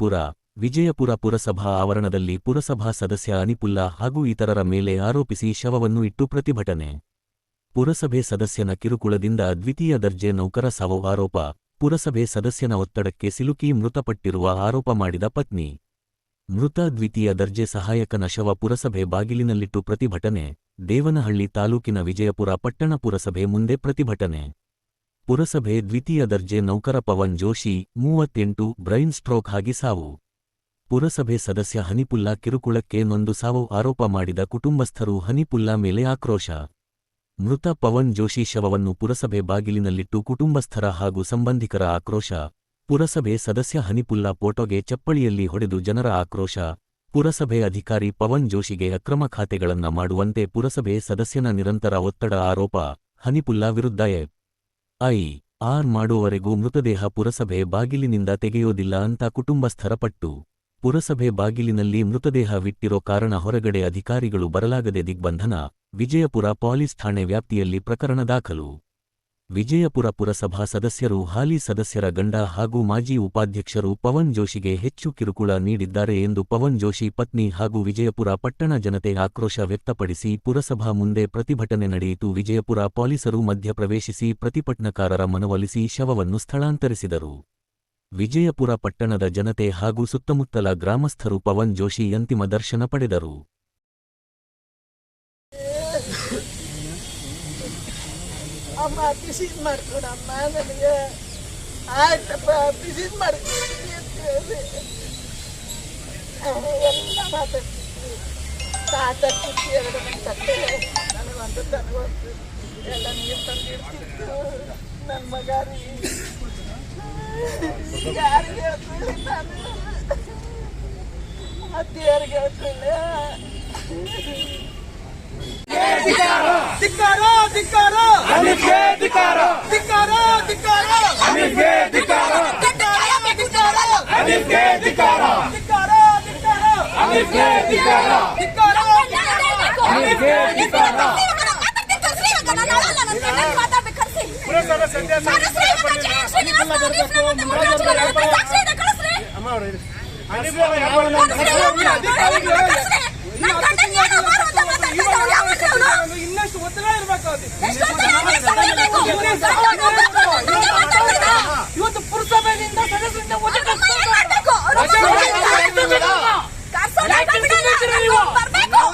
ವಿಜಯಪುರ ವಿಜಯಪುರ ಪುರಸಭಾ ಆವರಣದಲ್ಲಿ ಪುರಸಭಾ ಸದಸ್ಯ ಅನಿಪುಲ್ಲ ಹಾಗೂ ಇತರರ ಮೇಲೆ ಆರೋಪಿಸಿ ಶವವನ್ನು ಇಟ್ಟು ಪ್ರತಿಭಟನೆ. ಪುರಸಭೆ ಸದಸ್ಯನ ಕಿರುಕುಳದಿಂದ ದ್ವಿತೀಯ ದರ್ಜೆ ನೌಕರ ಸಾವು ಆರೋಪ, ಪುರಸಭೆ ಸದಸ್ಯನ ಒತ್ತಡಕ್ಕೆ ಸಿಲುಕಿ ಮೃತಪಟ್ಟಿರುವ ಆರೋಪ ಮಾಡಿದ ಪತ್ನಿ. ಮೃತ ದ್ವಿತೀಯ ದರ್ಜೆ ಸಹಾಯಕನ ಶವ ಪುರಸಭೆ ಬಾಗಿಲಿನಲ್ಲಿಟ್ಟು ಪ್ರತಿಭಟನೆ, ದೇವನಹಳ್ಳಿ ತಾಲೂಕಿನ ವಿಜಯಪುರ ಪಟ್ಟಣ ಪುರಸಭೆ ಮುಂದೆ ಪ್ರತಿಭಟನೆ. ಪುರಸಭೆ ದ್ವಿತೀಯ ದರ್ಜೆ ನೌಕರ ಪವನ್ ಜೋಶಿ, ಮೂವತ್ತೆಂಟು, ಬ್ರೈನ್ ಸ್ಟ್ರೋಕ್ ಆಗಿ ಸಾವು. ಪುರಸಭೆ ಸದಸ್ಯ ಹನಿಪುಲ್ಲಾ ಕಿರುಕುಳಕ್ಕೆ ನೊಂದು ಸಾವು ಆರೋಪ ಮಾಡಿದ ಕುಟುಂಬಸ್ಥರು ಹನಿಪುಲ್ಲಾ ಮೇಲೆ ಆಕ್ರೋಶ. ಮೃತ ಪವನ್ ಜೋಶಿ ಶವವನ್ನು ಪುರಸಭೆ ಬಾಗಿಲಿನಲ್ಲಿಟ್ಟು ಕುಟುಂಬಸ್ಥರ ಹಾಗೂ ಸಂಬಂಧಿಕರ ಆಕ್ರೋಶ. ಪುರಸಭೆ ಸದಸ್ಯ ಹನಿಪುಲ್ಲಾ ಫೋಟೋಗೆ ಚಪ್ಪಳಿಯಲ್ಲಿ ಹೊಡೆದು ಜನರ ಆಕ್ರೋಶ. ಪುರಸಭೆ ಅಧಿಕಾರಿ ಪವನ್ ಜೋಶಿಗೆ ಅಕ್ರಮ ಖಾತೆಗಳನ್ನ ಮಾಡುವಂತೆ ಪುರಸಭೆ ಸದಸ್ಯನ ನಿರಂತರ ಒತ್ತಡ ಆರೋಪ. ಹನಿಪುಲ್ಲಾ ವಿರುದ್ಧ ಐ, ಆರ್ ಮಾಡುವವರೆಗೂ ಮೃತದೇಹ ಪುರಸಭೆ ಬಾಗಿಲಿನಿಂದ ತೆಗೆಯೋದಿಲ್ಲ ಅಂತ ಕುಟುಂಬಸ್ಥರ ಪಟ್ಟು. ಪುರಸಭೆ ಬಾಗಿಲಿನಲ್ಲಿ ಮೃತದೇಹ ವಿಟ್ಟಿರೋ ಕಾರಣ ಹೊರಗಡೆ ಅಧಿಕಾರಿಗಳು ಬರಲಾಗದೆ ದಿಗ್ಬಂಧನ. ವಿಜಯಪುರ ಪೊಲೀಸ್ ಠಾಣೆ ವ್ಯಾಪ್ತಿಯಲ್ಲಿ ಪ್ರಕರಣ ದಾಖಲು. ವಿಜಯಪುರ ಪುರಸಭಾ ಸದಸ್ಯರು ಹಾಲಿ ಸದಸ್ಯರ ಗಂಡ ಹಾಗೂ ಮಾಜಿ ಉಪಾಧ್ಯಕ್ಷರು ಪವನ್ ಜೋಶಿಗೆ ಹೆಚ್ಚು ಕಿರುಕುಳ ನೀಡಿದ್ದಾರೆ ಎಂದು ಪವನ್ ಜೋಶಿ ಪತ್ನಿ ಹಾಗೂ ವಿಜಯಪುರ ಪಟ್ಟಣ ಜನತೆ ಆಕ್ರೋಶ ವ್ಯಕ್ತಪಡಿಸಿ ಪುರಸಭಾ ಮುಂದೆ ಪ್ರತಿಭಟನೆ ನಡೆಯಿತು. ವಿಜಯಪುರ ಪೊಲೀಸರು ಮಧ್ಯಪ್ರವೇಶಿಸಿ ಪ್ರತಿಭಟನಾಕಾರರ ಮನವೊಲಿಸಿ ಶವವನ್ನು ಸ್ಥಳಾಂತರಿಸಿದರು. ವಿಜಯಪುರ ಪಟ್ಟಣದ ಜನತೆ ಹಾಗೂ ಸುತ್ತಮುತ್ತಲ ಗ್ರಾಮಸ್ಥರು ಪವನ್ ಜೋಶಿ ಅಂತಿಮ ದರ್ಶನ ಪಡೆದರು. ಅಮ್ಮ ಬಿಸಿದ್ ಮಾಡ್ಕೊಡಮ್ಮ ನನಗೆ ಆಯ್ತಪ್ಪ ಬಿಸಿದ್ ಮಾಡ್ಕೊಡ್ತೀನಿ ಅಂತ ಹೇಳಿ. ಎಲ್ಲ ಮಾತಾಡ್ತಿದ್ವಿ ಸಾಕಾಗ್ತಿತ್ತು ಎರಡು ಮಂದಿ ತಟ್ಟೆ ನನಗೊಂದು ತನಗೊಂದು ಎಲ್ಲ ನೀರು ತಂದಿರ್ತಿತ್ತು ನನ್ನ ಮಗ ರೀ. ಯಾರಿಗೆ ನಾನು? ಅತ್ತಿಯರಿಗೆ ಹೇಳ್ತಿಲ್ಲ ಧಿಕ್ಕಾರ ಧಿಕ್ಕಾರ ಹನಿಫ್ಗೆ ಧಿಕಾರ ಧಿಕ್ಕಾರ ಧಿಕ್ಕಾರ ಹನಿಫ್ಗೆ ಧಿಕಾರ ಹನಿಫ್ಗೆ ಧಿಕಾರ ಧಿಕ್ಕಾರ ಧಿಕ್ಕಾರ ಹನಿಫ್ಗೆ ಧಿಕಾರ ಧಿಕ್ಕಾರ ಹನಿಫ್ಗೆ ಧಿಕಾರ ಪುರಸಭೆ ಸದಸ್ಯ ಅಮ್ಮ ಅವ್ರು. ಇನ್ನಷ್ಟು ಒತ್ತಡ ಇರ್ಬೇಕು ಅದು? ಇವತ್ತು ಪುರಸಭೆಯಿಂದ ಸದಸ್ಯರಿಂದ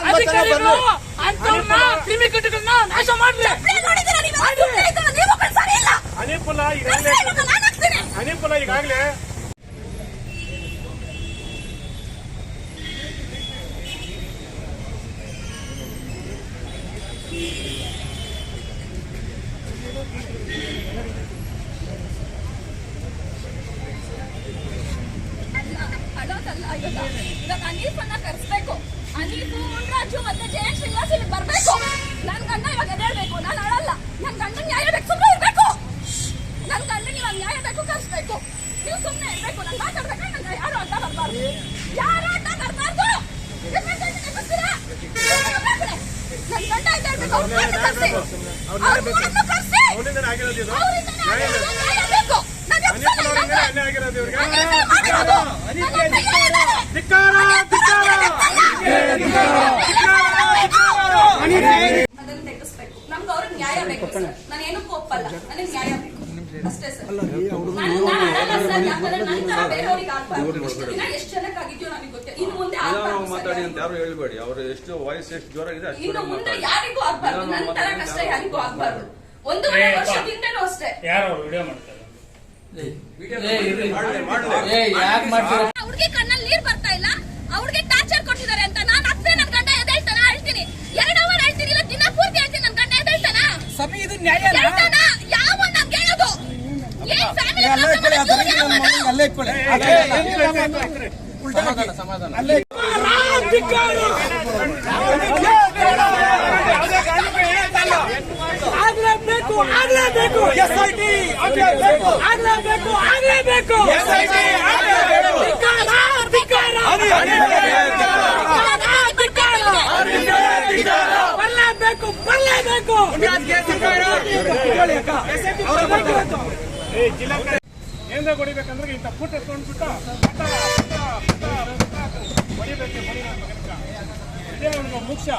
ಅಧಿಕಾರಿಗಳು ಅಂತವ್ರನ್ನ ಕ್ರಿಮಿಕೀಟಗಳನ್ನ ನಾಶ ಮಾಡ್ಲಿ. ಅನಿಪುಲ ಈಗಾಗಲೇ ಅನಿಪುಲ ಈಗಾಗಲೇ ಅನೀಫನ್ನ ಕರೆಸ್ಬೇಕು. ಅನೀಫು ಮುನ್ರಾಜು ಮತ್ತೆ ಜಯಂತ್ ಶ್ರೀನಿವಾಸ್ ಇಲ್ಲಿ ಬರ್ಬೇಕು. ನನ್ನ ಗಂಡ ಇವಾಗ ಎದ್ದೇಳ್ಬೇಕು. ನಾನು ಅಳಲ್ಲ. ನನ್ನ ಗಂಡ ನ್ಯಾಯ ಬೇಕು ಸುಮ್ಮನೆ ಇರಬೇಕು. ನನ್ ಗಂಡ ಇವಾಗ ನ್ಯಾಯ ಬೇಕು ಕರ್ಸ್ಬೇಕು. ನೀವು ಸುಮ್ಮನೆ ಇರಬೇಕು. ನಾನು ಮಾತಾಡ್ಬೇಕು ನಂಗೆ ಯಾರು ಅಂತ ಬರಬಾರ್ದು ಯಾರು ಅಂತ ಬರ್ಬಾರ್ದು ನನ್ ಗಂಡ ಎದ್ದೇಳ್ಬೇಕು ಅವ್ರನ್ನ ಕರ್ಸಿ. ಅವ್ರನ್ನ ಕರ್ಸಿ. ಅವನಿಂದನೇ ಆಗಿರೋದು ಇದು? ಅವ್ರಿಂದನೇ ಆಗಿರೋದು. ನ್ಯಾಯ ಬೇಕು. ನಾನು ಆಗಿರೋದು ಇವ್ರಿಗೆ ಧಿಕ್ಕಾರ ಧಿಕ್ಕಾರ ಧಿಕ್ಕಾರ ಅದನ್ನ ತೆಗೆಸ್ಬೇಕು ನಮ್ಗೆ ಅವ್ರಿಗೆ ನ್ಯಾಯ ಬೇಕು ಸರ್ ನಾನು ಏನಕ್ಕೂ ಒಪ್ಪಲ್ಲ ನನಗೆ ನ್ಯಾಯ ಬೇಕು ಅಷ್ಟೇ ಸರ್ ನಾನು ನಾನು ಅಳಲ್ಲ ಸರ್ ಯಾಕಂದ್ರೆ ನನ್ನ ತರ ಬೇರೆಯವ್ರಿಗೆ ಆಗ್ಬಾರ್ದು ಇಷ್ಟು ದಿನ ಎಷ್ಟು ಜನಕ್ಕೆ ಆಗಿದ್ಯೋ ನನಗೆ ಗೊತ್ತಿಲ್ಲ ಇನ್ನು ಮುಂದೆ ಆಗ್ಬಾರ್ದು ಸರ್ ಮಾತಾಡಿ ಅಂತ ಯಾರು ಹೇಳ್ಬೇಡಿ ಅವ್ರು ಎಷ್ಟು ವಾಯ್ಸ್ ಎಷ್ಟು ಜ್ವರ ಇದೆ ಅಷ್ಟು ಇನ್ನು ಮುಂದೆ ಯಾರಿಗೂ ಆಗ್ಬಾರ್ದು. ನನ್ನ ತರ ಕಷ್ಟ ಯಾರಿಗೂ ಆಗ್ಬಾರ್ದು. ಒಂದೂವರೆ ವರ್ಷದಿಂದನೂ ಅಷ್ಟೇ. ಯಾರು ವಿಡಿಯೋ ಮಾಡ್ತಾರೆ? ಹುಡುಗಿ ಕಣ್ಣಲ್ಲಿ ನೀರ್ ಬರ್ತಾ ಇಲ್ಲ. ಅವ್ರಿಗೆ ಟಾರ್ಚರ್ ಕೊಟ್ಟಿದ್ದಾರೆ ಅಂತ ನಾನು ಅತ್ತೆ ನನ್ನ ಗಂಡ ಎದ್ದೇಳ್ತಾನ ಹೇಳ್ತೀನಿ. ಎರಡು ಅವರ್ ಹೇಳ್ತೀನಿ ಇಲ್ಲ ದಿನ ಪೂರ್ತಿ ಹೇಳ್ತೀನಿ ನನ್ನ ಗಂಡ ಎದ್ದೇಳ್ತಾನ? ಸಮಯ ಇದು ನ್ಯಾಯ ಹೇಳ್ತಾನ ಯಾವ ಹೇಳೋದು ಏನ್ ಫ್ಯಾಮಿಲಿ ಅಲ್ಲೇ ಆಗ್ಲೇಬೇಕು ಆಗಲೇಬೇಕು ಆಗಲೇಬೇಕು ಆಗಲೇಬೇಕು ಎಸ್ಐಟಿ ಆಗಲೇಬೇಕು ಧಿಕ್ಕಾರ ಧಿಕ್ಕಾರ ಬರ್ಲೇಬೇಕು ಬರಲೇಬೇಕು. ಜೀವನದಾಗ ಹೊಡಿಬೇಕಂದ್ರೆ ಇಂಥ ಪುಟ್ಟ ಎತ್ಕೊಂಡ್ಬಿಟ್ಟು ಹೊಡಿಬೇಕು ಇದೇ ಅವನಿಗೆ ಮುಖ್ಯ.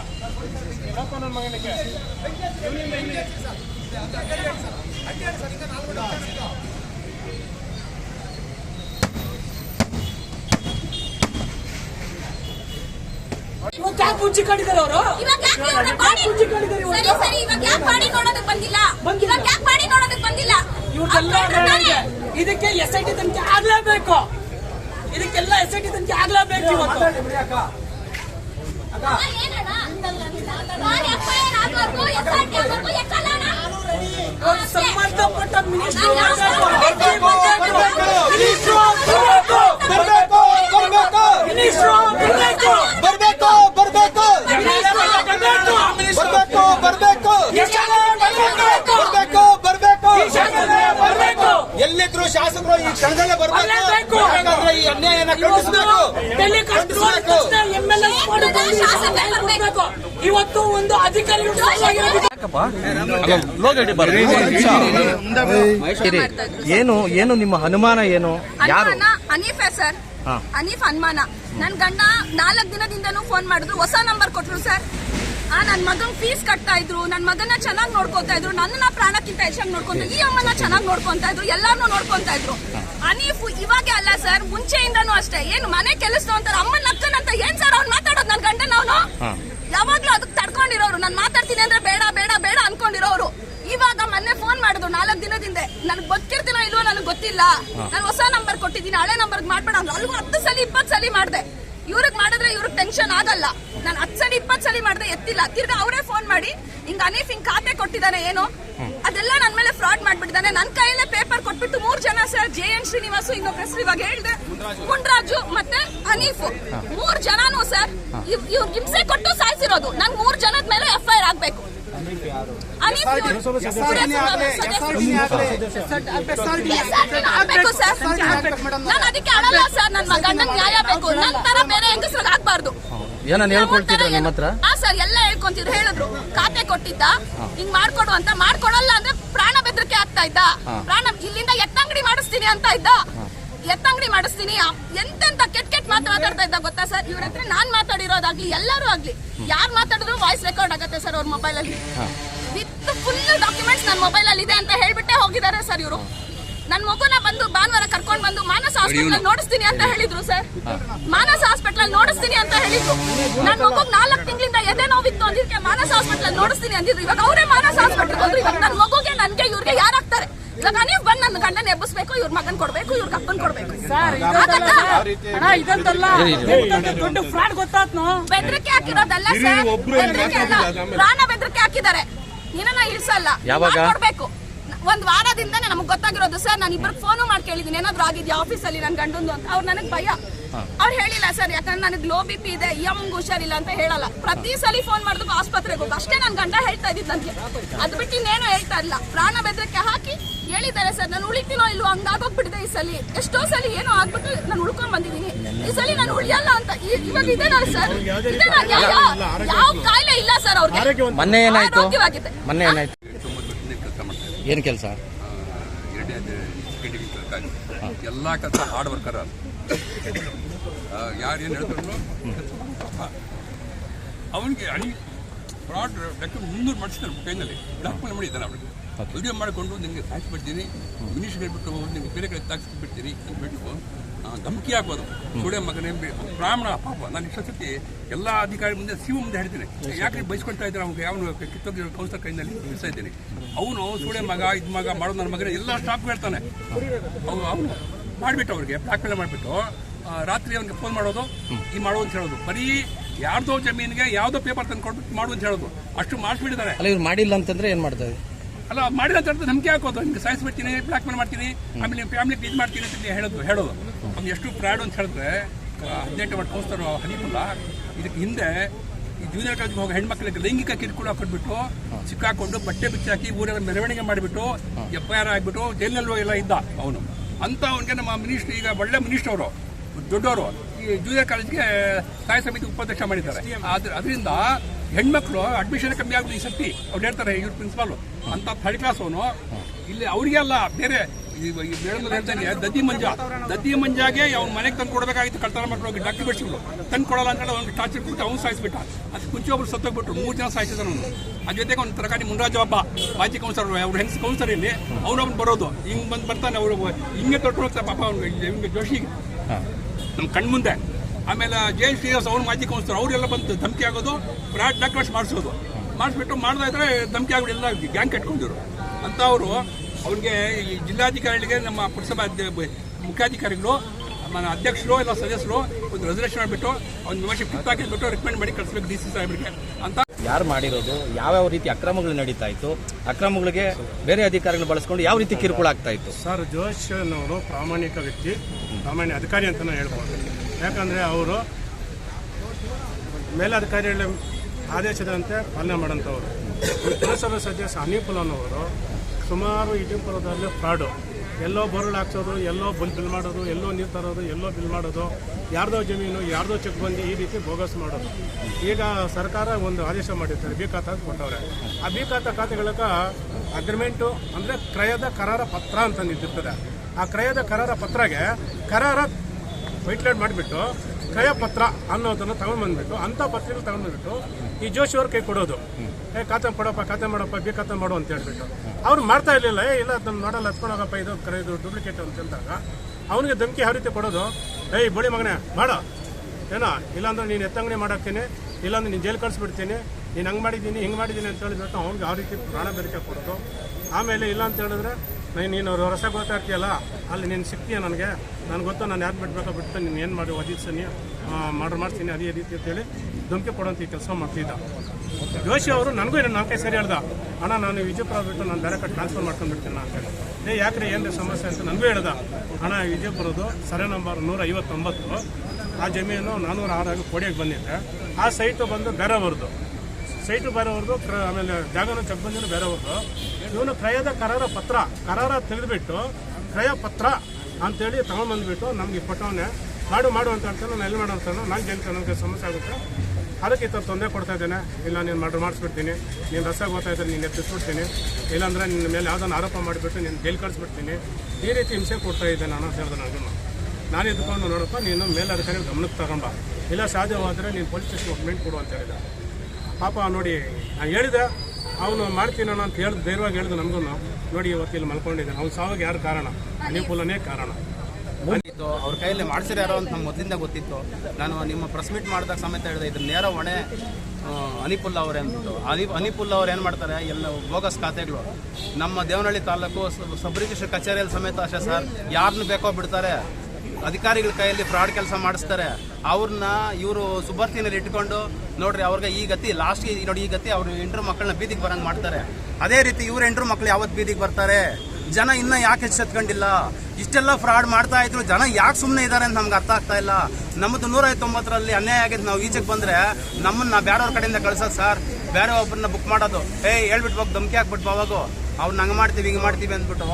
ಲೋಕ ನನ್ನ ಮಗನಿಗೆ. ಯಾಕೆ ಮುಚ್ಚಿಕೊಂಡಿದ್ದಾರೆ ಅವರು? ಇವಾಗ ಯಾಕೆ ಇವ್ರನ್ನ ಬಾಡಿ ಸರಿ ಸರಿ ಇವಾಗ ಯಾಕೆ ಬಾಡಿ ನೋಡೋದಕ್ಕೆ ಬಂದಿಲ್ಲ? ಇವಾಗ ಯಾಕೆ ಬಾಡಿ ನೋಡೋದಕ್ಕೆ ಬಂದಿಲ್ಲ? ಇದಕ್ಕೆ ಎಸ್ ಐ ಟಿ ತನಿಖೆ ಆಗ್ಲೇಬೇಕು. ಇದಕ್ಕೆಲ್ಲ ಎಸ್ ಐ ಟಿ ತನಿಖೆ ಆಗ್ಲೇಬೇಕು ಇವತ್ತು. ಏನಣ್ಣ? ಸಂಬಂಧಪಟ್ಟ ಎಲ್ಲಿದ್ರು ಶಾಸಕರು ಈ ಕ್ಷಣದಲ್ಲೇ ಬರ್ಬೇಕು. ಯಾಕಂದ್ರೆ ಈ ಅನ್ಯಾಯನ ಖಂಡಿಸಬೇಕು. ಖಂಡಿಸ್ಬೇಕು. ಇವತ್ತು ಒಂದು ಅಧಿಕಾರಿ ಏನು ಏನು ನಿಮ್ಮ ಅನುಮಾನ ಏನು? ಯಾರು? ಅನೀಫೆ ಸರ್. ಅನೀಫ್ ಅನುಮಾನ. ನನ್ ಗಂಡ ನಾಲ್ಕು ದಿನದಿಂದ ಫೋನ್ ಮಾಡಿದ್ರು. ಹೊಸ ನಂಬರ್ ಕೊಟ್ರು ಸರ್. ಆ ನನ್ ಮಗನ್ ಫೀಸ್ ಕಟ್ತಾ ಇದ್ರು ನನ್ ಮಗನ ಚೆನ್ನಾಗಿ ನೋಡ್ಕೊತಾ ಇದ್ರು ನನ್ನ ಪ್ರಾಣಕ್ಕಿಂತ ಹೆಚ್ಚಾಗಿ ನೋಡ್ಕೊಂತ ಈ ಅಮ್ಮನ ಚೆನ್ನಾಗಿ ನೋಡ್ಕೊಂತ ಇದ್ರು ಎಲ್ಲಾರು ನೋಡ್ಕೊಂತ ಇದ್ರು. ಅನೀಫ್ ಇವಾಗೆ ಅಲ್ಲ ಸರ್ ಮುಂಚೆಯಿಂದನು ಅಷ್ಟೇ. ಏನು ಮನೆ ಕೆಲಸ ಅಂತಾರೆ ಅಮ್ಮನ ಅಂತ ಏನ್ ಸರ್ ಅವ್ನು ಮಾತಾಡೋದು ನನ್ ಗಂಡನ ಅವನು? ಯಾವಾಗ್ಲೂ ಅದಕ್ಕೆ ತಡ್ಕೊಂಡಿರೋರು. ನಾನ್ ಮಾತಾಡ್ತೀನಿ ಅಂದ್ರೆ ಬೇಡ ಬೇಡ ಬೇಡ ಅನ್ಕೊಂಡಿರೋರು. ಇವಾಗ ಮೊನ್ನೆ ಫೋನ್ ಮಾಡಿದ್ರು ನಾಲ್ಕು ದಿನದಿಂದ ನನ್ಗೆ ಗೊತ್ತಿರ್ತೀನೋ ಇಲ್ವೋ ನನಗೆ ಗೊತ್ತಿಲ್ಲ. ನಾನು ಹೊಸ ನಂಬರ್ ಕೊಟ್ಟಿದ್ದೀನಿ ಹಳೆ ನಂಬರ್ ಮಾಡ್ಬೇಡ ಅಂದ್ರು ಅಲ್ಗೂ ಹತ್ತು ಸಲ ಇಪ್ಪತ್ತು ಸಲ ಮಾಡಿದೆ. ಇವ್ರಿಗೆ ಮಾಡಿದ್ರೆ ಇವ್ರಿಗೆ ಟೆನ್ಷನ್ ಆಗಲ್ಲ. ನಾನು ಹತ್ತು ಸಲ ಇಪ್ಪತ್ತು ಸಲ ಮಾಡಿದ್ರೆ ಎತ್ತಿಲ್ಲ. ತಿರ್ಗ ಅವರೇ ಫೋನ್ ಮಾಡಿ ಹಿಂಗ ಅನೀಫ್ ಹಿಂಗ್ ಖಾತೆ ಕೊಟ್ಟಿದ್ದಾನೆ ಏನು? ಅದೆಲ್ಲ ನನ್ ಮೇಲೆ ಫ್ರಾಡ್ ಮಾಡ್ಬಿಟ್ಟಿದ್ದಾನೆ. ನನ್ನ ಕೈಯಲ್ಲೇ ಪೇಪರ್ ಕೊಟ್ಬಿಟ್ಟು ಮೂರ್ ಜನ ಸರ್ ಜೆ ಎನ್ ಶ್ರೀನಿವಾಸು ಇನ್ನೊಬ್ಬ ಹೆಸರು ಇವಾಗ ಹೇಳ್ದೆ. ಪುಂಡ್ರಾಜು ಮತ್ತೆ ಹನೀಫ್ ಮೂರ್ ಜನನು ಸರ್ ಇವ್ರಿಗೆ ಹಿಂಸೆ ಕೊಟ್ಟು ಸಾಯಿಸಿರೋದು. ನನ್ ಮೂರ್ ಜನದ ಮೇಲೆ ಎಫ್ ಐ ಆರ್ ಆಗ್ಬೇಕು. ಅನೀಫ್ ಇವ್ರು- ನಾನು ಅದಕ್ಕೆ ಅಳಲ್ಲ ಸರ್. ನನ್ನ ಗಂಡನ ನ್ಯಾಯ ಬೇಕು. ನನ್ ತರ ಬೇರೆ ಹೆಂಗಸ್ರಿಗೆ ಆಗ್ಬಾರ್ದು ಏನನ್ನ ಹೇಳ್ಕೊಳ್ತಿದ್ರ ನಿಮ್ಮ ಹತ್ರ? ಹಾ ಸರ್ ಎಲ್ಲ ಹೇಳ್ಕೊಂತಿದ್ರು ಹೇಳಿದ್ರು ಖಾತೆ ಕೊಟ್ಟಿದ್ದ ಹಿಂಗ್ ಮಾಡ್ಕೊಡು ಅಂತ ಮಾಡ್ಕೊಡಲ್ಲ ಅಂದ್ರೆ ಪ್ರಾಣ ಬೆದರಿಕೆ ಆಗ್ತಾ ಇದ್ದ. ಪ್ರಾಣ ಇಲ್ಲಿಂದ ಎತ್ತಂಗಡಿ ಮಾಡಿಸ್ತೀನಿ ಅಂತ ಇದ್ದ. ಎತ್ತಂಗಡಿ ಮಾಡಿಸ್ತೀನಿ ಎಂತೆಂತ ಕೆಟ್ಟ ಕೆಟ್ಟ ಮಾತು ಮಾತಾಡ್ತಾ ಇದ್ದ ಗೊತ್ತಾ ಸರ್? ಇವ್ರ ಹತ್ರ ನಾನ್ ಮಾತಾಡಿರೋದಾಗ್ಲಿ ಎಲ್ಲರೂ ಆಗ್ಲಿ. ಯಾರು ಮಾತಾಡಿದ್ರು ವಾಯ್ಸ್ ರೆಕಾರ್ಡ್ ಆಗತ್ತೆ ಸರ್ ಅವ್ರ ಮೊಬೈಲ್ ಅಲ್ಲಿ. ವಿತ್ ಫುಲ್ ಡಾಕ್ಯುಮೆಂಟ್ಸ್ ನನ್ನ ಮೊಬೈಲ್ ಅಲ್ಲಿ ಇದೆ ಅಂತ ಹೇಳ್ಬಿಟ್ಟೆ ಹೋಗಿದ್ದಾರೆ ಸರ್ ಇವರು ನನ್ ಮಗುನ ಬಂದು ಭಾನುವಾರ ಕರ್ಕೊಂಡ್ ಬಂದು ಮಾನಸ ಹಾಸ್ಪಿಟಲ್ ನೋಡಿಸ್ತೀನಿ ಅಂತ ಹೇಳಿದ್ರು ಸರ್. ಮಾನಸ ಹಾಸ್ಪಿಟಲ್ ನೋಡಿಸ್ತೀನಿ ಅಂತ ಹೇಳಿದ್ರು. ನನ್ನ ಮಗುಗ್ ನಾಲ್ಕು ತಿಂಗಳಿಂದ ಎದೆ ನೋವಿತ್ತು ಅಂದಿದ್ಕೆ ಮಾನಸ ಹಾಸ್ಪಿಟಲ್ ನೋಡಿಸ್ತೀನಿ ಅಂದಿದ್ರು. ಇವಾಗ ಅವರೇ ಮಾನಸ ಹಾಸ್ಪಿಟಲ್ ಹೋದ್ರು. ಇವಾಗ ನನ್ನ ಮಗುಗೆ ನನ್ಗೆ ಇವ್ರಿಗೆ ಯಾರಾಗ್ತಾರೆ? ಇವಾಗ ನೀವ್ ಬಂದ್ ನನ್ನ ಗಂಡನ ಎಬ್ಬಿಸ್ಬೇಕು ಇವ್ರ ಮಗನ್ ಕೊಡ್ಬೇಕು ಇವ್ರ ಅಪ್ಪನ್ ಕೊಡ್ಬೇಕು. ಆಗತ್ತಾ? ಅಣ್ಣ ಇದಂತಲ್ಲ ದೊಡ್ಡ ಫ್ರಾಡ್ ಗೊತ್ತಾತ್ನೋ? ಬೆದರಿಕೆ ಹಾಕಿರೋದಲ್ಲ ಸರ್. ಬೆದರಿಕೆ ಅಲ್ಲ. ಪ್ರಾಣ ಬೆದರಿಕೆ ಹಾಕಿದ್ದಾರೆ. ನೀನ ಇಳಿಸಲ್ಲ. ಯಾವಾಗ? ಕೊಡ್ಬೇಕು ಒಂದ್ ವಾರದಿಂದನೇ ನಮಗ್ ಗೊತ್ತಾಗಿರೋದು ಸರ್ ನಾನು ಇಬ್ಬರು ಫೋನು ಮಾಡಿ ಕೇಳಿದೀನಿ ಏನಾದ್ರು ಆಗಿದ್ಯಾ ಆಫೀಸಲ್ಲಿ ನನ್ ಗಂಡಂದು? ಅಂತ. ಅವ್ರು ನನಗ್ ಭಯ. ಅವ್ರು ಹೇಳಿಲ್ಲ ಸರ್ ಯಾಕಂದ್ರೆ ನನಗೆ ಲೋ ಬಿ ಪಿ ಇದೆ ಯಮ್ಗೆ ಹುಷಾರಿಲ್ಲ ಅಂತ ಹೇಳಲ್ಲ. ಪ್ರತಿ ಸಲ ಫೋನ್ ಮಾಡಿದ್ರು ಆಸ್ಪತ್ರೆಗೆ ಹೋಗ್. ಅಷ್ಟೇ ನನ್ ಗಂಡ ಹೇಳ್ತಾ ಇದ್ದಿದ್ದು ನನಗೆ ಅದ್ ಬಿಟ್ಟು ಇನ್ನೇನು ಹೇಳ್ತಾ ಇಲ್ಲ ಪ್ರಾಣ ಬೆದರಿಕೆ ಹಾಕಿ ಹೇಳಿದ್ದಾರೆ ಸರ್ ನಾನು ಉಳಿತೀನೋ ಇಲ್ವೋ ಹಂಗಾಗೋಗ್ಬಿಟ್ಟಿದೆ ಈ ಸಲ. ಎಷ್ಟೋ ಸಲ ಏನೋ ಆಗ್ಬಿಟ್ಟು ನಾನು ಉಳ್ಕೊಂಡ್ ಬಂದಿದ್ದೀನಿ. ಈ ಸಲ ನಾನು ಉಳಿಯಲ್ಲ ಅಂತ. ಇವಾಗ ಇದೆ ನಾನು ಸರ್. ಯಾವ ಕಾಯಿಲೆ ಇಲ್ಲ ಸರ್ ಅವ್ರಿಗೆ. ಮೊನ್ನೆ ಏನಾಯ್ತು? ಆರೋಗ್ಯವಾಗಿದೆ ಮೊನ್ನೆ ಏನಾಯ್ತು? ಏನ್ ಕೆಲಸ? ಎಲ್ಲ ಕೆಲಸ ಹಾರ್ಡ್ ವರ್ಕರ್ ಯಾರು ಏನು ಹೇಳ್ತಾರೋ ಅವನಿಗೆ ಅಡಿ ಫ್ರಾಡ್ ಲೆಕ್ಕ ಮುನ್ನೂರು ಮಾಡಿಸ್ತಾರೆ ಕೈನಲ್ಲಿ. ಡಾಕ್ಯುಮೆಂಟ್ ಮಾಡಿದ್ದಾನೆ ಅವನಿಗೆ. ವಿಡಿಯೋ ಮಾಡಿಕೊಂಡು ನಿಮಗೆ ಥ್ಯಾಂಕ್ಸ್ ಬಿಡ್ತೀನಿ ಮಿನಿಷನ್ ಹೇಳ್ಬಿಟ್ಟು ನಿಮಗೆ ಬೇರೆ ಕಡೆ ತಾಗಿಸ್ಬಿಡ್ತೀನಿ ಅಂದ್ಬಿಟ್ಟು ಧಮಕಿ ಹಾಕೋದು ಸುಡೆ ಮಗನೇ ಬ್ರಾಹ್ಮಣ, ಪಾಪ. ನಾನು ಇಷ್ಟ ಸತಿ ಎಲ್ಲ ಅಧಿಕಾರಿ ಮುಂದೆ ಸಿ ಮುಂದೆ ಹೇಳ್ತೀನಿ. ಯಾಕೆ ಬೈಸ್ಕೊಳ್ತಾ ಇದ್ದಾರೆ? ಅವ್ನಿಗೆ ಯಾವನು ಕಿತ್ತೋಗಿ ಕೌನ್ಸರ್ ಕೈನಲ್ಲಿ ನಿಲ್ಲಿಸ್ತಾ ಇದ್ದೀನಿ. ಅವನು ಸುಡೆ ಮಗ, ಇದು ಮಗ ಮಾಡೋ ನನ್ನ ಮಗನೇ. ಎಲ್ಲ ಸ್ಟಾಪ್ ಹೇಳ್ತಾನೆ. ಅವನು ಅವನು ಮಾಡಿಬಿಟ್ಟು ಅವ್ರಿಗೆ ಬ್ಲಾಕ್ ಮೇಲ್ ಮಾಡಿಬಿಟ್ಟು ರಾತ್ರಿ ಅವನಿಗೆ ಫೋನ್ ಮಾಡೋದು, ಈ ಮಾಡು ಅಂತ ಹೇಳೋದು. ಬರೀ ಯಾರ್ದೋ ಜಮೀನಿಗೆ ಯಾವುದೋ ಪೇಪರ್ ತಂದು ಕೊಟ್ಟು ಮಾಡು ಅಂತ ಹೇಳೋದು. ಅಷ್ಟು ಮಾಡಿಸ್ಬಿಟ್ಟಿದ್ದಾರೆ. ಅಲ್ಲ, ಇವ್ರು ಮಾಡಿಲ್ಲ ಅಂತಂದ್ರೆ ಏನ್ ಮಾಡ್ತಾರೆ? ಅಲ್ಲ ಮಾಡಿದ ಅಂತ ನಂಬಿಕೆ ನಮ್ಗೆ ಹಾಕೋದು. ನಿಮ್ಗೆ ಸಾಯಿಸ್ಬಿಡ್ತೀನಿ ಬ್ಲಾಕ್ ಮೇಲ್ ಮಾಡ್ತೀನಿ ಆಮೇಲೆ ನಿಮ್ಮ ಫ್ಯಾಮಿಲಿ ಇದು ಮಾಡ್ತೀನಿ ಅಂತ ಹೇಳೋದು ಹೇಳೋದು. ಅವ್ನು ಎಷ್ಟು ಪ್ರಾಡ್ ಅಂತ ಹೇಳಿದ್ರೆ ಹದಿನೆಂಟು ವರ್ಷ ಕೌನ್ಸ್ಲರ್ ಹನೀಫುಲ್ಲ ಇದಕ್ಕೆ ಹಿಂದೆ ಈ ಜೂನಿಯರ್ ಕಾಲೇಜ್ಗೆ ಹೋಗೋ ಹೆಣ್ಮಕ್ಳಿಗೆ ಲೈಂಗಿಕ ಕಿರುಕುಳ ಕೊಟ್ಬಿಟ್ಟು ಸಿಕ್ಕಾಕೊಂಡು ಬಟ್ಟೆ ಬಿಚ್ಚಿ ಹಾಕಿ ಊರೆಲ್ಲ ಮೆರವಣಿಗೆ ಮಾಡಿಬಿಟ್ಟು ಎಫ್ ಐ ಆರ್ ಆಗಿಬಿಟ್ಟು ಜೈಲಿನಲ್ಲೂ ಎಲ್ಲ ಇದ್ದ ಅವನು. ಅಂತ ಅವನಿಗೆ ನಮ್ಮ ಮಿನಿಸ್ಟರ್ ಈಗ ಒಳ್ಳೆ ಮಿನಿಸ್ಟರ್ ಅವರು ದೊಡ್ಡವರು. ಜೂನಿಯರ್ ಕಾಲೇಜ್ಗೆ ಸ್ಥಾಯಿ ಸಮಿತಿ ಉಪಾಧ್ಯಕ್ಷ ಮಾಡಿದ್ದಾರೆ. ಅದರಿಂದ ಹೆಣ್ಮಕ್ಳು ಅಡ್ಮಿಷನ್ ಕಮ್ಮಿ ಆಗುದು ಈ ಸರ್ತಿ. ಅವ್ರು ಹೇಳ್ತಾರೆ, ಇವ್ರ ಪ್ರಿನ್ಸಿಪಾಲ್ ಅಂತ ಥರ್ಡ್ ಕ್ಲಾಸ್ ಅವನು, ಇಲ್ಲಿ ಅವರಿಗೆ ಅಲ್ಲ, ಬೇರೆ ಹೇಳ್ದಂಗೆ ದದ್ದಿ ಮಂಜ. ದದ್ದಿ ಮಂಜಾಗೆ ಅವ್ನ ಮನೆಗೆ ತಂದು ಕೊಡಬೇಕಾಗಿತ್ತು, ಕಳ್ತನ ಮಕ್ಕಳು ಡಾಕ್ಟರ್ ಬೆಡ್ಸ್ಗಳು ತಂದು ಕೊಡಲ್ಲ ಅಂತ ಹೇಳಿ ಅವ್ನಿಗೆ ಟಾರ್ಚರ್ ಕೊಟ್ಟು ಅವ್ನು ಸಾಯಿಸ್ಬಿಟ್ಟ. ಅದು ಕುಂಚಿ ಒಬ್ರು ಸತ್ತೋಗ್ಬಿಟ್ರು, ಮೂರು ಜನ ಸಾಯಿಸಿದ್ರು ಅವನು. ಅದ್ರ ಜೊತೆಗೆ ಅವ್ನು ತರಕಾರಿ ಮುನ್ರಾಜ ಹಬ್ಬ, ಮಾಜಿ ಕೌನ್ಸರ್ ಅವ್ರು ಹೆಂಗ್ಸ್ ಕೌನ್ಸರ್ ಇಲ್ಲಿ ಅವ್ನೊಬ್ಬನು ಬರೋದು. ಹಿಂಗೆ ಬಂದು ಬರ್ತಾನೆ, ಅವರು ಹಿಂಗೆ ತೊಟ್ಟು ಹೋಗ್ತಾರೆ ಪಾಪ ಅವ್ನಿಗೆ ಜೋಶಿಗೆ. ನಮ್ಮ ಕಣ್ಮುಂದೆ ಆಮೇಲೆ ಜೆ ಶ್ರೀನಿವಾಸ್ ಅವ್ರ ಮಾಜಿ ಕೌನ್ಸಿಲರ್, ಅವರೆಲ್ಲ ಬಂದು ಧಮಕಿ ಆಗೋದು ಫ್ರಾಡ್ ಡಾಕ್ಟರ್ಸ್ ಮಾಡಿಸೋದು. ಮಾಡಿಸ್ಬಿಟ್ಟು ಮಾಡ್ತಾ ಇದ್ರೆ ಧಮಕಿ ಆಗ್ಬಿಟ್ಟು ಎಲ್ಲ ಗ್ಯಾಂಗ್ ಕಟ್ಕೊಂಡಿರು ಅಂತ ಅವರು ಅವ್ರಿಗೆ ಈ ಜಿಲ್ಲಾಧಿಕಾರಿಗಳಿಗೆ ನಮ್ಮ ಪುರಸಭಾ ಮುಖ್ಯಾಧಿಕಾರಿಗಳು, ನಮ್ಮ ಅಧ್ಯಕ್ಷರು, ಎಲ್ಲ ಸದಸ್ಯರು ಒಂದು ರೆಸಲ್ಯೂಷನ್ ಮಾಡಿಬಿಟ್ಟು ಅವ್ನ ವಿಮರ್ಶೆ ಕಿತ್ತಾಕಿದ್ಬಿಟ್ಟು ರಿಕಮೆಂಡ್ ಮಾಡಿ ಕಳಿಸ್ಬೇಕು ಡಿ ಸಿ ಸಾಹೇಬ್ರಿಗೆ ಅಂತ ಯಾರು ಮಾಡಿರೋದು, ಯಾವ್ಯಾವ ರೀತಿ ಅಕ್ರಮಗಳು ನಡೀತಾ ಇತ್ತು, ಅಕ್ರಮಗಳಿಗೆ ಬೇರೆ ಅಧಿಕಾರಿಗಳು ಬಳಸ್ಕೊಂಡು ಯಾವ ರೀತಿ ಕಿರುಕುಳ ಆಗ್ತಾ ಇತ್ತು? ಸರ್, ಜೋಶ್ ಅನ್ನೋರು ಪ್ರಾಮಾಣಿಕ ವ್ಯಕ್ತಿ, ಪ್ರಾಮಾಣಿಕ ಅಧಿಕಾರಿ ಅಂತ ಹೇಳ್ಬೋದು. ಯಾಕಂದರೆ ಅವರು ಮೇಲಧಿಕಾರಿಗಳ ಆದೇಶದಂತೆ ಪಾಲನೆ ಮಾಡೋಂಥವ್ರು ಪುರಸಭೆ ಸದಸ್ಯ ಅನ್ನೋರು ಸುಮಾರು ಇಟಿಪುರದಲ್ಲಿ ಫ್ರಾಡು ಎಲ್ಲೋ ಬೋರ್ವೆಲ್ ಹಾಕ್ಸೋದು, ಎಲ್ಲೋ ಬಿಲ್ ಬಿಲ್ ಮಾಡೋದು, ಎಲ್ಲೋ ನೀರು ತರೋದು, ಎಲ್ಲೋ ಬಿಲ್ ಮಾಡೋದು, ಯಾರ್ದೋ ಜಮೀನು, ಯಾರ್ದೋ ಚೆಕ್ ಬಂದು ಈ ರೀತಿ ಬೋಗಸ್ ಮಾಡೋದು. ಈಗ ಸರ್ಕಾರ ಒಂದು ಆದೇಶ ಮಾಡಿರ್ತಾರೆ ಬಿ ಖಾತಾ ಕೊಟ್ಟವ್ರೆ. ಆ ಬಿ ಖಾತಾ ಖಾತೆಗಳಕ್ಕೆ ಅಗ್ರಿಮೆಂಟು ಅಂದರೆ ಕ್ರಯದ ಕರಾರ ಪತ್ರ ಅಂತ ನಿಂತಿರ್ತದೆ. ಆ ಕ್ರಯದ ಕರಾರ ಪತ್ರಗೆ ಕರಾರ ವೈಟ್ಲೈಟ್ ಮಾಡಿಬಿಟ್ಟು ಕ್ರಯ ಪತ್ರ ಅನ್ನೋದನ್ನು ತಗೊಂಡ್ಬಂದ್ಬಿಟ್ಟು ಅಂಥ ಪತ್ರಗಳು ತಗೊಂಡ್ಬಂದ್ಬಿಟ್ಟು ಈ ಜೋಶಿ ಅವ್ರ ಕೈ ಕೊಡೋದು. ಏ, ಖಾತೆ ಕೊಡಪ್ಪ, ಖಾತೆ ಮಾಡಪ್ಪ, ಬಿ ಖಾತೆ ಮಾಡು ಅಂತ ಹೇಳ್ಬಿಟ್ಟು. ಅವ್ರು ಮಾಡ್ತಾ ಇರಲಿಲ್ಲ, ಏ, ಇಲ್ಲ, ಅದನ್ನ ಮಾಡಲ್ಲ, ಹತ್ಕೊಂಡು ಹೋಗಪ್ಪ, ಇದು ಕರೆ, ಇದು ಡೂಪ್ಲಿಕೇಟ್ ಅಂತ ಹೇಳಿದಾಗ ಅವನಿಗೆ ಧಮಕಿ ಯಾವ ರೀತಿ ಕೊಡೋದು, ಏಯ್ ಬಳಿ ಮಗನೇ, ಮಾಡ. ಏನೋ, ಇಲ್ಲಾಂದ್ರೆ ನೀನು ಎತ್ತಂಗಡಿ ಮಾಡಾಕ್ತೀನಿ, ಇಲ್ಲಾಂದ್ರೆ ನೀನು ಜೈಲು ಕಳಿಸ್ಬಿಡ್ತೀನಿ, ನೀನು ಹಂಗೆ ಮಾಡಿದ್ದೀನಿ, ಹಿಂಗೆ ಮಾಡಿದ್ದೀನಿ ಅಂತ ಹೇಳಿಬಿಟ್ಟು ಅವ್ನಿಗೆ ಯಾವ ರೀತಿ ಪ್ರಾಣ ಬೆದರಿಕೆ ಕೊಡೋದು. ಆಮೇಲೆ ಇಲ್ಲ ಅಂತ ಹೇಳಿದ್ರೆ ನೀನು ನೀನು ರಸ ಗೊತ್ತಾ ಇರ್ತೀಯಲ್ಲ, ಅಲ್ಲಿ ನೀನು ಸಿಗ್ತೀಯ ನನಗೆ. ನನಗೆ ಗೊತ್ತು ನಾನು ಯಾರು ಬಿಡ್ಬೇಕೋ ಬಿಟ್ಟು ನೀನು ಏನು ಮಾಡಿ ಒದಿಸ್ತೀನಿ ಮಾಡ್ರ್ ಮಾಡ್ತೀನಿ ಅದೇ ರೀತಿ ಅಂತೇಳಿ ಧಮಕಿ ಕೊಡೋಂಥ ಈ ಕೆಲಸ ಮಾಡ್ತಿದ್ದ. ಜೋಶಿ ಅವರು ನನಗೂ ಏನು ನಾಲ್ಕೈದು ಸರಿ ಹೇಳ್ದ, ಅಣ್ಣ, ನಾನು ವಿಜಯಪುರ ಬಿಟ್ಟು ನಾನು ಬೇರೆ ಕಡೆ ಟ್ರಾನ್ಸ್ಫರ್ ಮಾಡ್ಕೊಂಡ್ಬಿಡ್ತೀನಿ ಅಂತೇಳಿ ಏ, ಯಾಕ್ರೆ ಏನು ಸಮಸ್ಯೆ? ಅಂತ ನನಗೂ ಹೇಳ್ದ. ಅಣ್ಣ, ವಿಜಯಪುರದ್ದು ಸರೆ ನಂಬರ್ ನೂರ ಐವತ್ತೊಂಬತ್ತು ಆ ಜಮೀನು ನಾನ್ನೂರ ಆರಾಗಿ ಕೋಡಿಯಾಗಿ ಬಂದಿದ್ದೆ ಆ ಸೈಟು ಬಂದು ಬೇರೆಯವ್ರದ್ದು ಸೈಟು ಬೇರೆಯವ್ರದ್ದು ಕ್ರ ಆಮೇಲೆ ಜಾಗನೂ ಚೆಕ್ ಬಂದಿದ್ದು ಬೇರೆಯವ್ರದ್ದು ಇವನು ಕ್ರಯದ ಕರಾರ ಪತ್ರ, ಕರಾರ ತೆಗೆದುಬಿಟ್ಟು ಕ್ರಯ ಪತ್ರ ಅಂತೇಳಿ ತಗೊಂಡ್ಬಂದ್ಬಿಟ್ಟು ನಮಗೆ ಪಟ್ಟವನ್ನೇ ಮಾಡು ಮಾಡು ಅಂತ ಹೇಳ್ತಾನೆ, ನಾನು ಎಲ್ಲಿ ಮಾಡು ಅಂತಾನೆ ನಾನು ಜೈಲ್ಗೆ ನನಗೆ ಸಮಸ್ಯೆ ಆಗುತ್ತೆ. ಅದಕ್ಕೆ ಈ ಥರ ತೊಂದರೆ ಕೊಡ್ತಾ ಇದ್ದೇನೆ. ಇಲ್ಲ, ನೀನು ಮಾಡ್ರು ಮಾಡಿಸ್ಬಿಡ್ತೀನಿ. ನೀನು ರಸ ಹೋಗ್ತಾ ಇದ್ದರೆ ನೀನು ಎತ್ತಿಸ್ಬಿಡ್ತೀನಿ. ಇಲ್ಲಾಂದರೆ ನಿನ್ನ ಮೇಲೆ ಯಾವುದನ್ನು ಆರೋಪ ಮಾಡಿಬಿಟ್ಟು ನೀನು ಗೆಲ್ ಕಳಿಸ್ಬಿಡ್ತೀನಿ. ಈ ರೀತಿ ಹಿಂಸೆ ಕೊಡ್ತಾ ಇದ್ದೆ ನಾನು ಅಂತ ಹೇಳಿದೆ ನನಗೂ. ನಾನು ಎದ್ಕೊಂಡು ನೋಡಪ್ಪ, ನೀನು ಮೇಲಧಿಕಾರಿ ಗಮನಕ್ಕೆ ತಗೊಂಡ ಇಲ್ಲ, ಸಾಧ್ಯವಾದರೆ ನೀನು ಪೊಲೀಸ್ ಸ್ಟೇಷನ್ ಕೊಡು ಅಂತ ಹೇಳಿದೆ ಪಾಪ ನೋಡಿ, ನಾನು ಹೇಳಿದೆ ಅವನು ಮಾಡ್ತೀನಿ ಅಂತ ಹೇಳಿದ್ ಧೈರ್ಯವಾಗಿ ಹೇಳಿದ ನಮಗೂ ನೋಡಿ, ಇವತ್ತು ಇಲ್ಲಿ ಮಲ್ಕೊಂಡಿದ್ದಾನೆ ಅವ್ನು ಸಾವಿಗೆ ಯಾರು ಕಾರಣ? ಅನುಕೂಲನೇ ಕಾರಣ. ಬಂದಿತ್ತು ಅವ್ರ ಕೈಯಲ್ಲಿ ಮಾಡ್ಸಿರ್ಯಾರೋ ಅಂತ ನಮ್ಗೆ ಮೊದಲಿಂದ ಗೊತ್ತಿತ್ತು. ನಾನು ನಿಮ್ಮ ಪ್ರೆಸ್ ಮೀಟ್ ಮಾಡಿದಾಗ ಸಮೇತ ಹೇಳಿದೆ ಇದ್ರ ನೇರ ಹೊಣೆ ಅನಿಪುಲ್ ಅನಿಪುಲ್ಲ ಅವರೇ ಅಂದ್ಬಿಟ್ಟು. ಅನಿ ಅನಿಪುಲ್ಲ ಅವ್ರು ಏನು ಮಾಡ್ತಾರೆ? ಎಲ್ಲ ಬೋಗಸ್ ಖಾತೆಗಳು. ನಮ್ಮ ದೇವನಹಳ್ಳಿ ತಾಲೂಕು ಸಬ್- ಕಚೇರಿಯಲ್ಲಿ ಸಮೇತ ಅಷ್ಟೇ ಸರ್ ಯಾರನ್ನು ಬೇಕೋ ಬಿಡ್ತಾರೆ. ಅಧಿಕಾರಿಗಳ ಕೈಯಲ್ಲಿ ಫ್ರಾಡ್ ಕೆಲಸ ಮಾಡಿಸ್ತಾರೆ. ಅವ್ರನ್ನ ಇವರು ಸುಬರ್ತಿನಲ್ಲಿ ಇಟ್ಕೊಂಡು ನೋಡ್ರಿ ಅವ್ರಿಗೆ ಈ ಗತಿ ಲಾಸ್ಟ್ಗೆ ನೋಡಿ ಈ ಗತಿ, ಅವ್ರು ಎಂಟ್ರು ಮಕ್ಕಳನ್ನ ಬೀದಿಗೆ ಬರಂಗ್ ಮಾಡ್ತಾರೆ. ಅದೇ ರೀತಿ ಇವ್ರ ಎಂಟ್ರು ಮಕ್ಕಳು ಯಾವತ್ತು ಬೀದಿಗೆ ಬರ್ತಾರೆ? ಜನ ಇನ್ನ ಯಾಕೆ ಹೆಚ್ಚೆತ್ಕೊಂಡಿಲ್ಲ ಇಷ್ಟೆಲ್ಲ ಫ್ರಾಡ್ ಮಾಡ್ತಾ ಇದ್ರು, ಜನ ಯಾಕೆ ಸುಮ್ಮನೆ ಇದ್ದಾರೆ ಅಂತ ನಮ್ಗೆ ಅರ್ಥ ಆಗ್ತಾ ಇಲ್ಲ. ನಮ್ಮದು ನೂರ ತೊಂಬತ್ತರಲ್ಲಿ ಅನ್ಯಾಯ ಆಗಿದ್ದು ನಾವು ಈಚೆಗೆ ಬಂದರೆ ನಮ್ಮನ್ನ ಬೇರೆಯವ್ರ ಕಡೆಯಿಂದ ಕಳ್ಸೋದು ಸರ್. ಬೇರೆ ಒಬ್ಬರನ್ನ ಬುಕ್ ಮಾಡೋದು. ಏಯ್ ಹೇಳ್ಬಿಟ್ಟು ಹೋಗಿ, ಧಮಕಿ ಹಾಕ್ಬಿಟ್ಟು ಅವಾಗು ಅವ್ರನ್ನ ಹಂಗೆ ಮಾಡ್ತೀವಿ, ಹಿಂಗೆ ಮಾಡ್ತೀವಿ ಅಂದ್ಬಿಟ್ಟು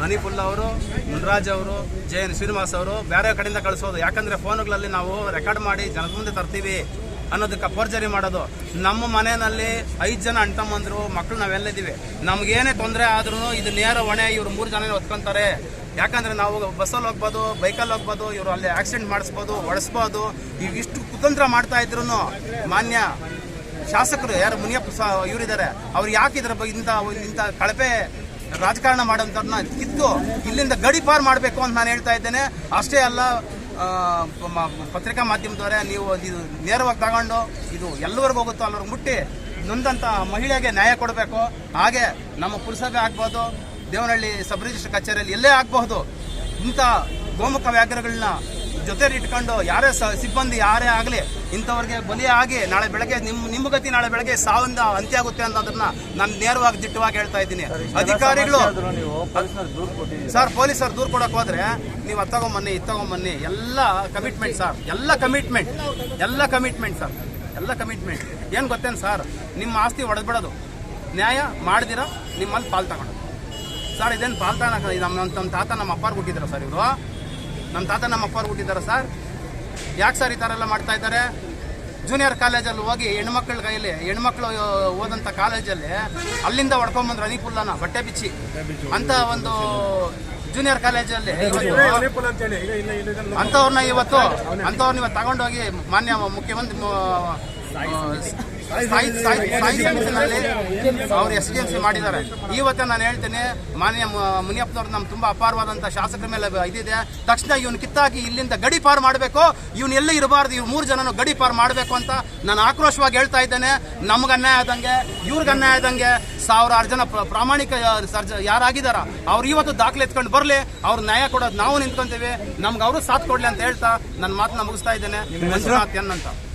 ಹನಿಪುಲ್ಲ ಅವರು, ಮುನ್ರಾಜ್ ಅವರು ಜೆ ಎನ್ ಶ್ರೀನಿವಾಸ್ ಅವರು ಬೇರೆ ಕಡೆಯಿಂದ ಕಳಿಸೋದು. ಯಾಕಂದ್ರೆ ಫೋನ್ಗಳಲ್ಲಿ ನಾವು ರೆಕಾರ್ಡ್ ಮಾಡಿ ಜನದ ಮುಂದೆ ತರ್ತೀವಿ ಅನ್ನೋದಕ್ಕೆ ಫೋರ್ಜರಿ ಮಾಡೋದು. ನಮ್ಮ ಮನೆಯಲ್ಲಿ ಐದು ಜನ ಅಣ್ಣ ತಮ್ಮಂದ್ರು ಮಕ್ಕಳು ನಾವೆಲ್ಲ ಇದ್ದೀವಿ. ನಮ್ಗೇನೇ ತೊಂದರೆ ಆದ್ರೂ ಇದು ನೇರ ಹೊಣೆ, ಇವ್ರು ಮೂರು ಜನ ಹೊತ್ಕೊಂತಾರೆ. ಯಾಕಂದ್ರೆ ನಾವು ಬಸ್ಸಲ್ಲಿ ಹೋಗ್ಬೋದು, ಬೈಕಲ್ಲಿ ಹೋಗ್ಬೋದು, ಇವರು ಅಲ್ಲಿ ಆಕ್ಸಿಡೆಂಟ್ ಮಾಡಿಸ್ಬೋದು, ಹೊಡೆಸ್ಬೋದು. ಈಗ ಇಷ್ಟು ಕುತಂತ್ರ ಮಾಡ್ತಾ ಇದ್ರು ಮಾನ್ಯ ಶಾಸಕರು, ಯಾರು ಮುನಿಯಪ್ಪ ಇವರಿದ್ದಾರೆ. ಅವ್ರು ಯಾಕೆ ಇದ್ರ ಬಗ್ಗೆ ಇಂಥ ಇಂಥ ಕಳಪೆ ರಾಜಕಾರಣ ಮಾಡೋಂಥವ್ರನ್ನ ಕಿತ್ತು ಇಲ್ಲಿಂದ ಗಡಿ ಪಾರ್ ಮಾಡಬೇಕು ಅಂತ ನಾನು ಹೇಳ್ತಾ ಇದ್ದೇನೆ. ಅಷ್ಟೇ ಅಲ್ಲ ಪತ್ರಿಕಾ ಮಾಧ್ಯಮದವರೇ, ನೀವು ಇದು ನೇರವಾಗಿ ತಗೊಂಡು ಇದು ಎಲ್ಲವರೆಗೂ ಹೋಗುತ್ತೋ ಅಲ್ಲವ್ರಿಗೆ ಮುಟ್ಟಿ ನೊಂದಂಥ ಮಹಿಳೆಗೆ ನ್ಯಾಯ ಕೊಡಬೇಕು. ಹಾಗೆ ನಮ್ಮ ಪುರಸಭೆ ಆಗ್ಬೋದು, ದೇವನಹಳ್ಳಿ ಸಬ್ ರಿಜಿಸ್ಟರ್ ಕಚೇರಿಯಲ್ಲಿ ಎಲ್ಲೇ ಆಗಬಹುದು, ಇಂಥ ಗೋಮುಖ ವ್ಯಾಘ್ರಗಳನ್ನ ಜೊತೆಲಿ ಇಟ್ಕೊಂಡು ಯಾರೇ ಸಿಬ್ಬಂದಿ ಯಾರೇ ಆಗಲಿ ಇಂಥವ್ರಿಗೆ ಬಲಿ ಆಗಿ ನಾಳೆ ಬೆಳಗ್ಗೆ ನಿಮ್ಮ ನಿಮ್ಮ ಗತಿ ನಾಳೆ ಬೆಳಗ್ಗೆ ಸಾವಿಂದ ಅಂತ್ಯ ಆಗುತ್ತೆ ಅನ್ನೋದನ್ನ ನಾನು ನೇರವಾಗಿ ದಿಟ್ಟವಾಗಿ ಹೇಳ್ತಾ ಇದ್ದೀನಿ. ಅಧಿಕಾರಿಗಳು ಸರ್ ಪೊಲೀಸರು ದೂರ ಕೊಡಕ್ ಹೋದ್ರೆ ನೀವು ಅದು ತಗೊಂಬನ್ನಿ ಇದು ತಗೊಂಬನ್ನಿ ಎಲ್ಲ ಕಮಿಟ್ಮೆಂಟ್ ಸರ್ ಎಲ್ಲ ಕಮಿಟ್ಮೆಂಟ್ ಎಲ್ಲ ಕಮಿಟ್ಮೆಂಟ್ ಸರ್ ಎಲ್ಲ ಕಮಿಟ್ಮೆಂಟ್ ಏನು ಗೊತ್ತೇನು ಸರ್ ನಿಮ್ಮ ಆಸ್ತಿ ಹೊಡೆದ್ಬಿಡೋದು ನ್ಯಾಯ ಮಾಡಿದಿರ ನಿಮ್ಮಲ್ಲಿ ಪಾಲ್ ತಗೊಂಡು. ಸರ್ ಇದೇನು ಪಾಲ್ ತಗೊಳಕ ನಮ್ಮ ನಮ್ಮ ತಾತ ನಮ್ಮ ಅಪ್ಪಾರು ಕೊಟ್ಟಿದ್ರು ಸರ್ ಇವರು. ನಮ್ಮ ತಾತ ನಮ್ಮ ಅಪ್ಪ ಹುಟ್ಟಿದ್ದಾರೆ ಸರ್. ಯಾಕೆ ಸರ್ ಈ ಥರ ಎಲ್ಲ ಮಾಡ್ತಾ ಇದ್ದಾರೆ? ಜೂನಿಯರ್ ಕಾಲೇಜಲ್ಲಿ ಹೋಗಿ ಹೆಣ್ಮಕ್ಳ ಕೈಯಲ್ಲಿ ಹೆಣ್ಮಕ್ಳು ಓದಂಥ ಕಾಲೇಜಲ್ಲಿ ಅಲ್ಲಿಂದ ಹೊಡ್ಕೊಂಬಂದ್ರು ಅನಿಪುಲ್ಲನ ಬಟ್ಟೆ ಬಿಚ್ಚಿ. ಅಂತ ಒಂದು ಜೂನಿಯರ್ ಕಾಲೇಜಲ್ಲಿ ಅಂಥವ್ರನ್ನ ಇವತ್ತು ಅಂಥವ್ರನ್ನ ಇವತ್ತು ತಗೊಂಡೋಗಿ ಮಾನ್ಯ ಮುಖ್ಯಮಂತ್ರಿ ಅವ್ರು ಎಸ್ ಡಿ ಎಂ ಸಿ ಮಾಡಿದ್ದಾರೆ. ಇವತ್ತು ನಾನು ಹೇಳ್ತೇನೆ ಮಾನ್ಯ ಮುನಿಯಪ್ಪನವ್ರು ನಮ್ಮ ತುಂಬಾ ಅಪಾರವಾದಂಥ ಶಾಸಕರ ಮೇಲೆ ಇದಿದೆ. ತಕ್ಷಣ ಇವನು ಕಿತ್ತಾಕಿ ಇಲ್ಲಿಂದ ಗಡಿ ಪಾರು ಮಾಡಬೇಕು. ಇವನು ಎಲ್ಲಿ ಇರಬಾರ್ದು ಇವ್ರು ಮೂರು ಜನನು ಗಡಿ ಪಾರು ಮಾಡಬೇಕು ಅಂತ ನಾನು ಆಕ್ರೋಶವಾಗಿ ಹೇಳ್ತಾ ಇದ್ದೇನೆ. ನಮ್ಗೆ ಅನ್ಯಾಯ ಆದಂಗೆ ಇವ್ರಿಗೆ ಅನ್ಯಾಯ ಆದಂಗೆ ಸಾವಿರಾರು ಜನ ಪ್ರ- ಪ್ರಾಮಾಣಿಕ ಸರ್ಜ ಯಾರಾಗಿದಾರ ಅವ್ರು ಇವತ್ತು ದಾಖಲೆ ಎತ್ಕೊಂಡು ಬರಲಿ ಅವ್ರು ನ್ಯಾಯ ಕೊಡೋದು ನಾವು ನಿಂತ್ಕೊಂತೀವಿ. ನಮ್ಗೆ ಅವರು ಸಾಥ್ ಕೊಡ್ಲಿ ಅಂತ ಹೇಳ್ತಾ ನನ್ನ ಮಾತನ್ನ ಮುಗಿಸ್ತಾ ಇದ್ದೇನೆ. ಅಂತ.